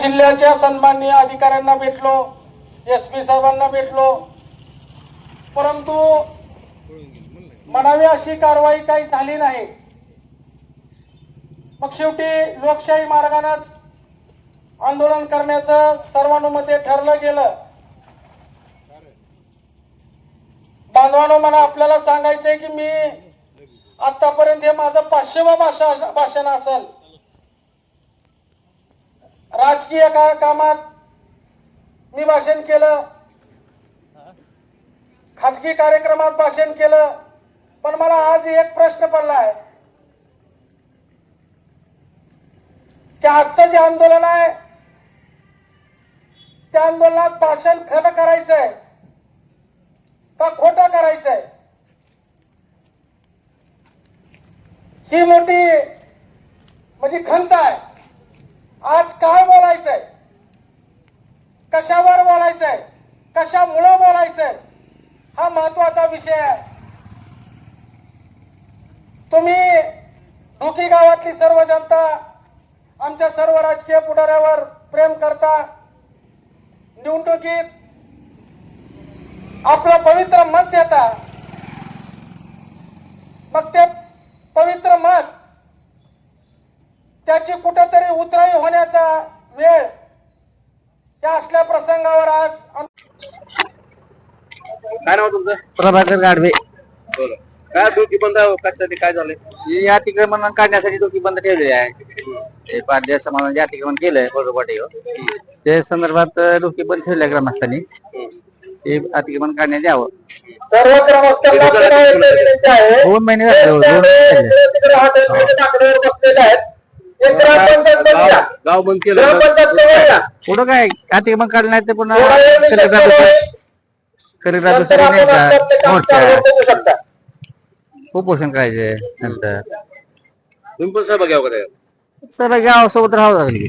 जिल्ह्याच्या सन्माननीय अधिकाऱ्यांना भेटलो एस पी साहेबांना भेटलो. परंतु म्हणावी अशी कारवाई काही झाली नाही. मग शेवटी लोकशाही मार्गानेच आंदोलन करण्याचं सर्वानुमते ठरलं गेलं. बांधवानो मला आपल्याला सांगायचंय की मी आतापर्यंत हे माझं पाचशेवा भाषा भाषण असेल. राजकीय का कामात मी भाषण केलं. खाजगी कार्यक्रमात भाषण केलं. पण मला आज एक प्रश्न पडला आहे की आजचं जे आंदोलन आहे त्या आंदोलनात भाषण खरं करायचंय का खोटं करायचंय? ही मोठी म्हणजे खंत आहे. आज काय बोलायचंय? कशावर बोलायचंय? कशामुळं बोलायचंय? हा महत्त्वाचा विषय आहे. तुम्ही ढोकी गावातली सर्व जनता आमच्या सर्व राजकीय पुढाऱ्यावर प्रेम करता. निवडणुकीत आपलं पवित्र मत देता. मग ते पवित्र मत त्याची कुठेतरी उतराई होण्याचा वेळ त्या असल्या प्रसंगावर आज काय नाव तुमचं? प्रभाकर बरं. काय डोकी बंद आहे कशासाठी? काय झालंय? हे अतिक्रमण काढण्यासाठी डोकी बंद ठेवलेली आहे. हे पारध्या समाजाने अतिक्रमण केलंय कोरडवाटीवर ते संदर्भात डोकी बंद ठेवल्या ग्रामस्थांनी. हे अतिक्रमण काढण्यात यावं. सर्व ग्रामस्थांना पुन्हा एकदा विनंती आहे. दोन महिने झाले हो, दोन महिने एक ग्रामपंचायत बंद गाव द्या. गाव बंद केलं ग्रामपंचायत जवळ या. पुढं काय अतिक्रमण काढलं नाही तर पुन्हा थोडा वेळ कलेक्टर नाही. ऑफिस- कलेक्टर नंतर ऑफिसवर आपण न्यायचा, आपलं काम मोर्चा चालू करू शकता. उपोषण करायचे नंतर तुम्ही पण का त्याच्यात? सर सोबत राहावं लागली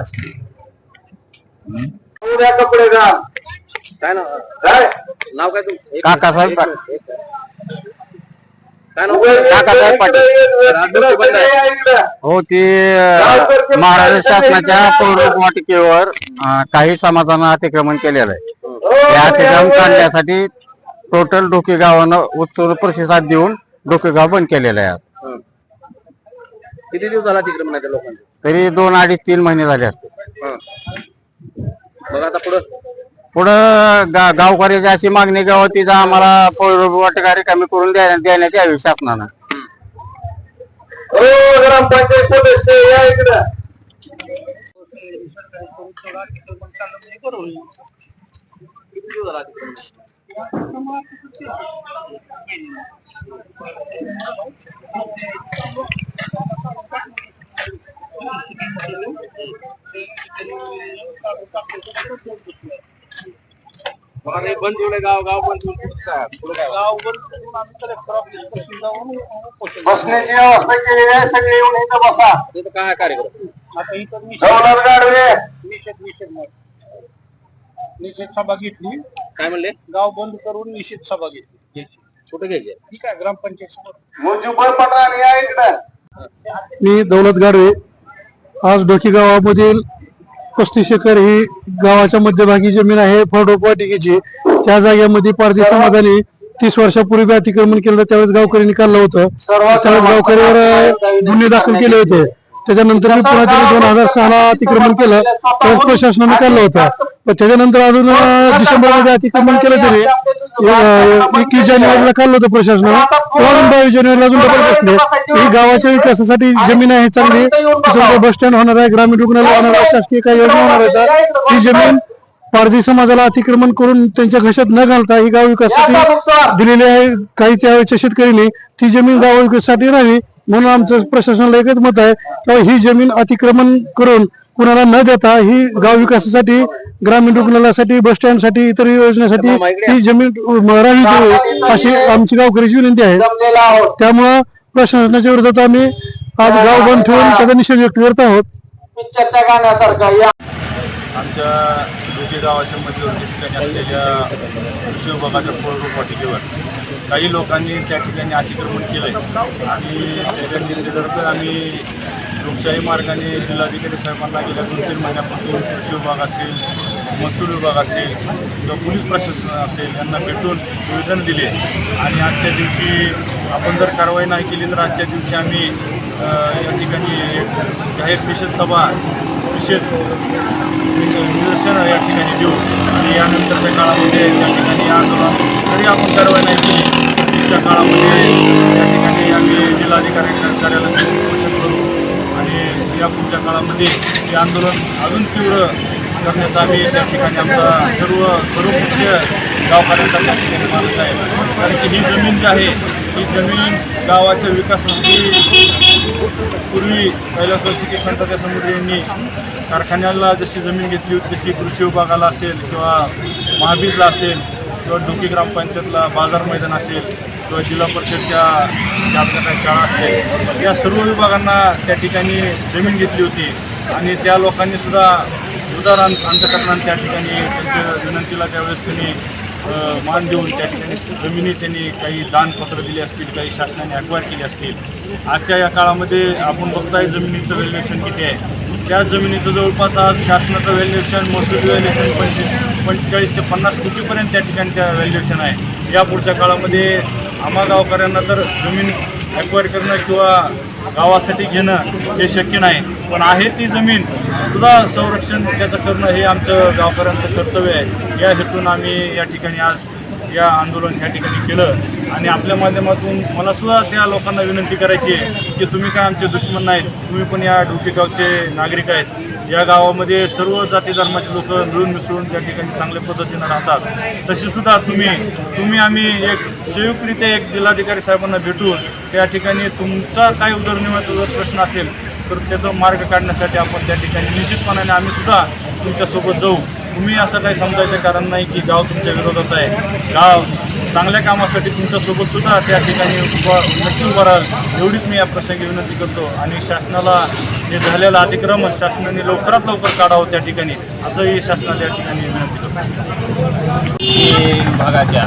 असं. उद्या कपडे घ्या. काय नाव काय? नाव काय तुमचं एक काकासाहेब एक एक मिनिट. काय नाव उभे काकासाहेब पाटील. हो ते महाराष्ट्र शासनाच्या पौर वाटिकेवर काही समाजानं अतिक्रमण केलेलं आहे हो, ते अतिक्रमण. काढण्यासाठी टोटल डोके गावानं उत्सव प्रतिसाद देऊन डोके गाव बंद केलेलं आहे हं. किती दिवस झाला अतिक्रमण तरी दोन अडीच तीन महिने झाले असते हं. मग आता पुढं पुढं गा गावकऱ्याची अशी मागणी गाव तिचा आम्हाला पौर कमी करून देण्यात यावी शासनानं. हो, ग्रामपंचायत सदस्य या इकडं आता बंद गाव गाव बंद ठेवून बसण्याची व्यवस्था केलेली आहे सगळे येऊन इथं बसा. तिथं काय कार्यक्रम? गाडवे निषेध निषेध नाही. निषेध सभा घेतली. काय म्हणले? गाव बंद करून निषेध सभा घेतली. घ्यायची. कुठं घ्यायचे? ठीक आहे ग्रामपंचायत समोर मी दौलत गाडवे आज डोकी गावामधील पस्तीस एकर ही गावाच्या मध्यभागी जमीन आहे वाटिकेची त्या जागेमध्ये पारधी समाजाने तीस वर्षापूर्वी अतिक्रमण केलं त्यावेळेस गावकऱ्यांनी काढलं होतं. त्यावेळेस गावकऱ्यावर गुन्हे दाखल केले होते. त्याच्यानंतर मी पुन्हा दोन हजार सहाला अतिक्रमण केलं तर प्रशासनाने काढलं होतं. पण त्याच्यानंतर अजून डिसेंबरमध्ये अतिक्रमण केलं तरी एकवीस जानेवारीला काढलं होतं प्रशासनानं. अजून बावीस जानेवारीला अजून डबल बसले. ही गावाच्या विकासासाठी जमीन आहे चांगली. तिथं बस स्टँड होणार आहे ग्रामीण रुग्णालय होणार आहे शासकीय काही योजना होणार आहेत. ही जमीन पारधी समाजाला अतिक्रमण करून त्यांच्या घशात न घालता ही गाव विकासासाठी दिलेली आहे. काही त्यावेळेच्या शेतकऱ्यांनी ती जमीन गाव विकासासाठी राहावी म्हणून आमचं प्रशासनाला एकच मत आहे की ही जमीन अतिक्रमण करून कुणाला न देता ही गाव विकासासाठी ग्रामीण रुग्णालयासाठी बस स्टँडसाठी इतर योजनेसाठी ही जमीन राहील द्यावी अशी आमची गावकऱ्याची विनंती आहे. त्यामुळं प्रशासनाच्या विरोधात आम्ही आज गाव बंद ठेवून त्याचा निषेध व्यक्त करत आहोत. आमच्या डोके गावाच्या मध्यवर्ती ठिकाणी असलेल्या कृषी विभागाच्या पूर्व वाटिकेवर काही लोकांनी त्या ठिकाणी अतिक्रमण केलं. आहे आणि त्याच्या निषेधार्थ आम्ही लोकशाही मार्गाने जिल्हाधिकारी साहेबांना गेल्या दोन तीन महिन्यापासून कृषी विभाग असेल महसूल विभाग असेल किंवा पोलीस प्रशासन असेल यांना भेटून निवेदन दिले. आणि आजच्या दिवशी आपण जर कारवाई नाही केली तर आजच्या दिवशी आम्ही या ठिकाणी एक जाहीर निषेध सभा निषेध निदर्शन या ठिकाणी देऊ. आणि यानंतरच्या काळामध्ये या ठिकाणी आंदोलन. तरी आपण कारवाई नाही केली. पुढच्या काळामध्ये या ठिकाणी आम्ही जिल्हाधिकारी कार्यालयाला उपोषण करू. आणि या पुढच्या काळामध्ये हे आंदोलन अजून तीव्र करण्याचा आम्ही त्या ठिकाणी आमचा सर्व सर्वपक्षीय गावकऱ्यांचा त्या ठिकाणी माणूस आहे. कारण की ही जमीन जी आहे ही जमीन गावाच्या विकासासाठी पूर्वी कैलासवासी की संताच्या समुद्र यांनी कारखान्याला जशी जमीन घेतली होती तशी कृषी विभागाला असेल किंवा महाबीजला असेल किंवा डुकी ग्रामपंचायतला बाजार मैदान असेल किंवा जिल्हा परिषदच्या ज्या काही शाळा असतील या सर्व विभागांना त्या ठिकाणी जमीन घेतली होती. आणि त्या लोकांनी सुद्धा उदार अंतकरणाने त्या ठिकाणी त्यांच्या विनंतीला त्यावेळेस त्यांनी मान देऊन त्या ठिकाणी जमिनी त्यांनी काही दानपत्र दिली असतील काही शासनाने अक्वायर केली असतील. आजच्या या काळामध्ये आपण बघताय जमिनीचं व्हॅल्युएशन किती आहे. त्या जमिनीचं जवळपास आज शासनाचं व्हॅल्युएशन महसूल व्हॅल्युएशन पैसे पंचेचाळीस ते पन्नास कोटीपर्यंत त्या ठिकाणच्या व्हॅल्युएशन आहे. या पुढच्या काळामध्ये आम्हा गावकऱ्यांना तर जमीन ॲक्वायर करणं किंवा गावासाठी घेणं हे शक्य नाही. पण आहे ती जमीन सुद्धा संरक्षण त्याचं करणं हे आमचं गावकऱ्यांचं कर्तव्य आहे. या हेतून आम्ही या ठिकाणी आज या आंदोलन या ठिकाणी केलं. आणि आपल्या माध्यमातून मला सुद्धा त्या लोकांना विनंती करायची आहे की तुम्ही काय आमचे दुश्मन नाहीत तुम्ही पण या डोकेगावचे नागरिक आहेत. या गावामध्ये सर्व जाती धर्माचे लोक मिळून मिसळून त्या ठिकाणी चांगल्या पद्धतीनं राहतात तशी सुद्धा तुम्ही तुम्ही आम्ही एक संयुक्तरित्या एक जिल्हाधिकारी साहेबांना भेटून त्या ठिकाणी तुमचा काय उदरनिर्वाहाचा जर प्रश्न असेल तर त्याचा मार्ग काढण्यासाठी आपण त्या ठिकाणी निश्चितपणाने आम्ही सुद्धा तुमच्यासोबत जाऊ. तुम्ही असं काही समजायचं कारण नाही की गाव तुमच्या विरोधात आहे. गाव चांगल्या कामासाठी तुमच्यासोबत सुद्धा त्या ठिकाणी उभा नक्की उभा राहाल. एवढीच मी या प्रसंगी विनंती करतो. आणि शासनाला हे झालेलं अतिक्रमण शासनाने लवकरात लवकर काढावं त्या ठिकाणी. असंही शासनाला या ठिकाणी विनंती करतो. भागाच्या विभागाच्या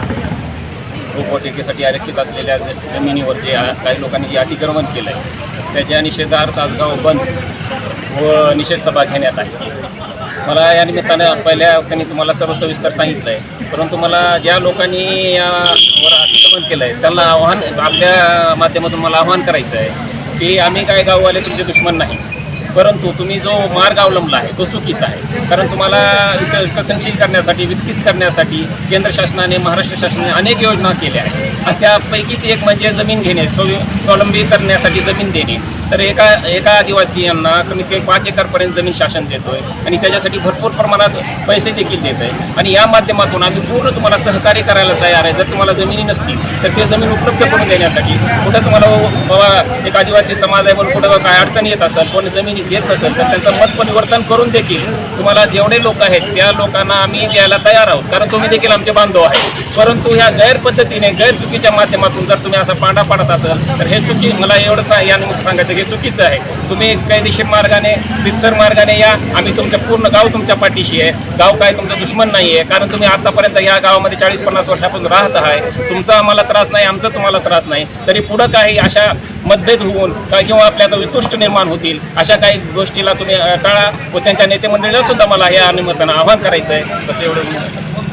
रोपवाटिकेसाठी आरक्षित असलेल्या जमिनीवर जे काही लोकांनी जे अतिक्रमण केलं आहे त्याच्या निषेधार्थ आज गाव बंद व निषेध सभा घेण्यात आहे मला या निमित्तानं पहिल्या त्यांनी तुम्हाला सर्व सविस्तर सांगितलं आहे परंतु मला ज्या लोकांनी यावर अतिक्रमण केलं आहे त्यांना आव्हान आपल्या माध्यमातून मला आव्हान करायचं आहे की आम्ही काय गाववाले तुमचे दुश्मन नाही. परंतु तुम्ही जो मार्ग अवलंबला आहे तो चुकीचा आहे. कारण तुम्हाला विकसनशील करण्यासाठी विकसित करण्यासाठी केंद्र शासनाने महाराष्ट्र शासनाने अनेक योजना केल्या आहेत. आणि त्यापैकीच एक म्हणजे जमीन घेणे स्व स्वावलंबी करण्यासाठी जमीन देणे. तर एका एका आदिवासीयांना कमीत कमी पाच एकरपर्यंत जमीन शासन देतोय आणि त्याच्यासाठी भरपूर प्रमाणात पैसे देखील देत आहे आणि या माध्यमातून आम्ही पूर्ण तुम्हाला सहकार्य करायला तयार आहे. जर तुम्हाला जमिनी नसतील तर ते जमीन उपलब्ध करून देण्यासाठी कुठं तुम्हाला हो- बाबा एक आदिवासी समाज आहे म्हणून कुठं काय अडचण येत असेल कोणी जमिनी देत नसेल तर त्यांचं मत परिवर्तन करून देखील तुम्हाला जेवढे लोक आहेत त्या लोकांना आम्ही द्यायला तयार आहोत. कारण तुम्ही देखील आमचे बांधव आहे परंतु ह्या गैर पद्धतीने गैर चुकीच्या माध्यमातून जर तुम्ही असा पांडा पाडत असाल तर हे चुकी मला एवढंच यानिमित्त या सांगायचं हे चुकीचं आहे. तुम्ही कायदेशीर मार्गाने रितसर मार्गाने या. आम्ही तुमच्या पूर्ण गाव तुमच्या पाठीशी आहे. गाव काय तुमचं दुश्मन नाही आहे. कारण तुम्ही आतापर्यंत या गावामध्ये चाळीस पन्नास वर्षापासून राहत आहे. तुमचा आम्हाला त्रास नाही आमचा तुम्हाला त्रास नाही. तरी पुढं काही अशा मतभेद होऊन काय किंवा आपल्यात वितुष्ट निर्माण होतील अशा काही गोष्टीला तुम्ही टाळा व त्यांच्या नेते मंडळीला सुद्धा मला या निमित्तानं आवाहन करायचं आहे तसं एवढं